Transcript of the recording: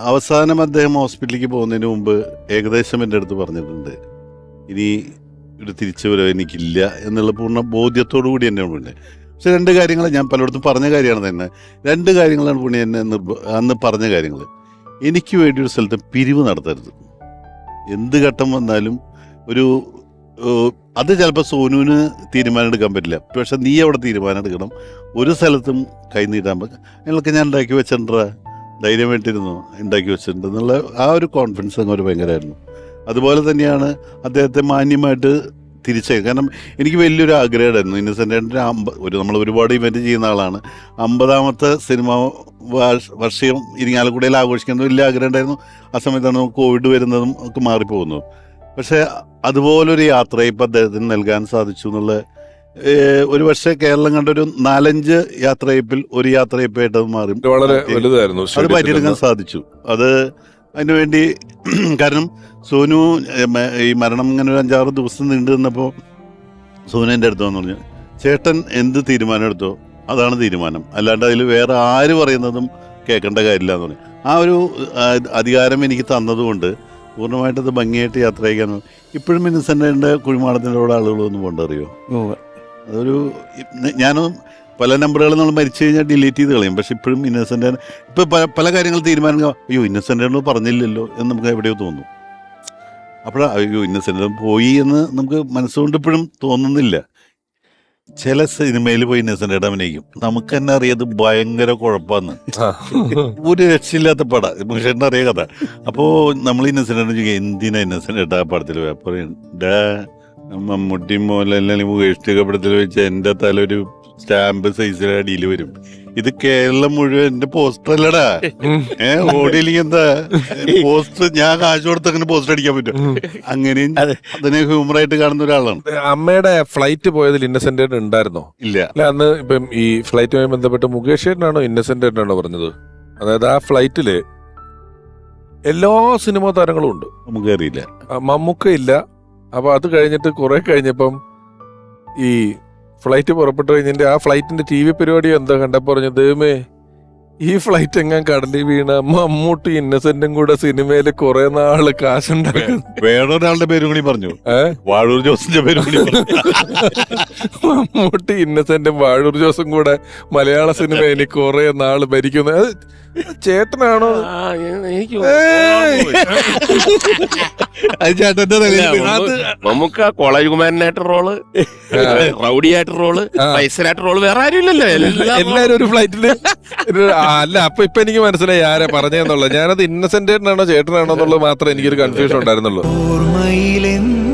അവസാനം അദ്ദേഹം ഹോസ്പിറ്റലിലേക്ക് പോകുന്നതിന് മുമ്പ് ഏകദേശം എന്റെ അടുത്ത് പറഞ്ഞിട്ടുണ്ട്. ഇനി ഒരു തിരിച്ചു വരവ് എനിക്കില്ല എന്നുള്ള പൂർണ ബോധ്യത്തോടു കൂടി എന്നെ പുണ്യ പക്ഷെ രണ്ട് കാര്യങ്ങൾ ഞാൻ പലയിടത്തും പറഞ്ഞ കാര്യമാണ് തന്നെ. രണ്ട് കാര്യങ്ങളാണ് പുണ്യ എന്നെ അന്ന് പറഞ്ഞ കാര്യങ്ങൾ. എനിക്ക് വേണ്ടി ഒരു സ്ഥലത്ത് പിരിവ് നടത്തരുത്. എന്ത് ഘട്ടം വന്നാലും ഒരു അത് ചിലപ്പോൾ സോനുവിന് തീരുമാനം എടുക്കാൻ പറ്റില്ല. പക്ഷെ നീ അവിടെ തീരുമാനം എടുക്കണം. ഒരു സ്ഥലത്തും കൈ നീട്ടാൻ പറ്റും അതിനൊക്കെ ഞാൻ ഉണ്ടാക്കി വെച്ചിട്ടുണ്ടാ ധൈര്യമായിട്ടിരുന്നു ഉണ്ടാക്കി വെച്ചിട്ടുണ്ട് എന്നുള്ള ആ ഒരു കോൺഫിഡൻസ് അങ്ങ് ഒരു ഭയങ്കരമായിരുന്നു. അതുപോലെ തന്നെയാണ് അദ്ദേഹത്തെ മാന്യമായിട്ട് തിരിച്ചേക്കും കാരണം എനിക്ക് വലിയൊരു ആഗ്രഹമായിരുന്നു. ഇന്നസെന്റ് അമ്പ ഒരു നമ്മൾ ഒരുപാട് ഇവന്റ് ചെയ്യുന്ന ആളാണ്. അമ്പതാമത്തെ സിനിമ വാർഷ- ഇരിങ്ങാലക്കുടയിൽ ആഘോഷിക്കുന്നത് വലിയ ആഗ്രഹം ഉണ്ടായിരുന്നു. ആ സമയത്താണ് കോവിഡ് വരുന്നതും ഒക്കെ മാറിപ്പോകുന്നത്. പക്ഷേ അതുപോലൊരു യാത്ര ഇപ്പം അദ്ദേഹത്തിന് നൽകാൻ സാധിച്ചു എന്നുള്ള ഒരു പക്ഷേ കേരളം കണ്ട ഒരു നാലഞ്ച് യാത്രയപ്പിൽ ഒരു യാത്രയപ്പായിട്ട് അത് മാറി വളരെ വലുതായിരുന്നു അത് പറ്റിയെടുക്കാൻ സാധിച്ചു. അത് അതിനുവേണ്ടി കാരണം സോനു ഈ മരണം ഇങ്ങനെ ഒരു അഞ്ചാറ് ദിവസം നീണ്ടു നിന്നപ്പോൾ സോനു എന്റെ അടുത്ത് വന്നു പറഞ്ഞു ചേട്ടൻ എന്ത് തീരുമാനം എടുത്തോ? അതാണ് തീരുമാനം. അല്ലാണ്ട് അതിൽ വേറെ ആര് പറയുന്നതും കേൾക്കേണ്ട കാര്യമില്ല എന്ന് പറഞ്ഞു. ആ ഒരു അധികാരം എനിക്ക് തന്നതുകൊണ്ട് പൂർണമായിട്ട് അത് ഭംഗിയായിട്ട് യാത്ര ചെയ്യാൻ ഇപ്പോഴും ഇന്നസെന്റ് കുഴിമാടത്തിന്റെ കൂടെ ആളുകളൊന്നും പോകണ്ടറിയോ? അതൊരു ഞാനും പല നമ്പറുകൾ നമ്മൾ മരിച്ചു കഴിഞ്ഞാൽ ഡിലീറ്റ് ചെയ്ത് കളയും. പക്ഷെ ഇപ്പോഴും ഇന്നസെന്റ് ഇപ്പം പല പല കാര്യങ്ങൾ തീരുമാനം അയ്യോ ഇന്നസെന്റ് പറഞ്ഞില്ലല്ലോ എന്ന് നമുക്ക് എവിടെയോ തോന്നും. അപ്പോഴാ അയ്യോ ഇന്നസെന്റ് പോയി എന്ന് നമുക്ക് മനസ്സുകൊണ്ട് ഇപ്പോഴും തോന്നുന്നില്ല. ചില സിനിമയിൽ പോയി ഇന്നസെന്റ് അഭിനയിക്കും. നമുക്ക് തന്നെ അറിയാത് ഭയങ്കര കുഴപ്പമാണ്. ഒരു രക്ഷയില്ലാത്ത പട. മനുഷ്യന്റെ അറിയ കഥ. അപ്പോൾ നമ്മൾ ഇന്നസെന്റ് എന്തിനാ ഇന്നസെന്റ് ആ പടത്തിൽ പോയാൽ അപ്പൊ "ഡാ, മമ്മൂട്ടി മോഹൻലാലിനെ മുകേഷ് വെച്ച് വെച്ച എന്റെ തല ഒരു സ്റ്റാമ്പ് സൈസിലെ അടിയിൽ വരും. ഇത് കേരളം മുഴുവൻ എന്റെ പോസ്റ്റർ അല്ലടാ. ഏ ഓടിയില്ലെങ്കിൽ എന്താ? പോസ്റ്റർ ഞാൻ കാശ് കൊടുത്ത് അങ്ങനെ പോസ്റ്റർ അടിക്കാൻ പറ്റും. അങ്ങനെ അങ്ങനെയും ഹ്യൂമർ അതിനെ ഹ്യൂമറായിട്ട് കാണുന്ന ഒരാളാണ്. അമ്മയുടെ ഫ്ലൈറ്റ് പോയതിൽ ഇന്നസെന്റ് ഉണ്ടായിരുന്നോ? ഇല്ല. അല്ല അന്ന് ഇപ്പം ഈ ഫ്ലൈറ്റുമായി ബന്ധപ്പെട്ട് മുകേഷ് ചേട്ടനാണോ ഇന്നസെന്റ് ചേട്ടനാണോ പറഞ്ഞത്? അതായത് ആ ഫ്ലൈറ്റിൽ എല്ലാ സിനിമാ താരങ്ങളും ഉണ്ട്. നമുക്ക് അറിയില്ല മമ്മൂക്ക ഇല്ല അപ്പൊ അത് കഴിഞ്ഞിട്ട് കുറേ കഴിഞ്ഞപ്പം ഈ ഫ്ലൈറ്റ് പുറപ്പെട്ടു കഴിഞ്ഞിട്ട് ആ ഫ്ലൈറ്റിന്റെ ടി വി പരിപാടി എന്താ കണ്ടപ്പോൾ പറഞ്ഞു ദൈവമേ ഈ ഫ്ലൈറ്റ് എങ്ങാൻ കടലിൽ വീണ മമ്മൂട്ടി ഇന്നസെന്റും കൂടെ സിനിമയിൽ കുറെ നാൾ കാശുണ്ടാക്കും വേറൊരാളുടെ പേരും കൂടി പറഞ്ഞു? വാഴൂർ ജോസിന്റെ പേരും കൂടി പറഞ്ഞു. മമ്മൂട്ടി ഇന്നസെന്റും വാഴൂർ ജോസും കൂടെ മലയാള സിനിമ ഇനി കുറെ നാൾ ഭരിക്കുന്നത് അത് ചേട്ടനാണോ? എനിക്ക്. അത് ചേട്ടന്റെ തലയിൽ വീണു. അത് മമ്മൂക്ക കോളേജ് കുമാരനായിട്ട് റോൾ റൗഡിയായിട്ട് റോൾ ആ. പൈസനായിട്ട് റോൾ വേറെ ആരും ഇല്ലല്ലോ എല്ലാം എല്ലാരും ഒരു ഫ്ലൈറ്റിൽ അല്ല അപ്പൊ ഇപ്പൊ എനിക്ക് മനസ്സിലായി ആരാ പറഞ്ഞെന്നുള്ളത് ഞാനത് ഇന്നസെന്റ് ആണോ ചേട്ടനാണോ എന്നുള്ളത് മാത്രമേ എനിക്കൊരു കൺഫ്യൂഷൻ ഉണ്ടായിരുന്നുള്ളൂ ഓർമ്മയിലെന്നും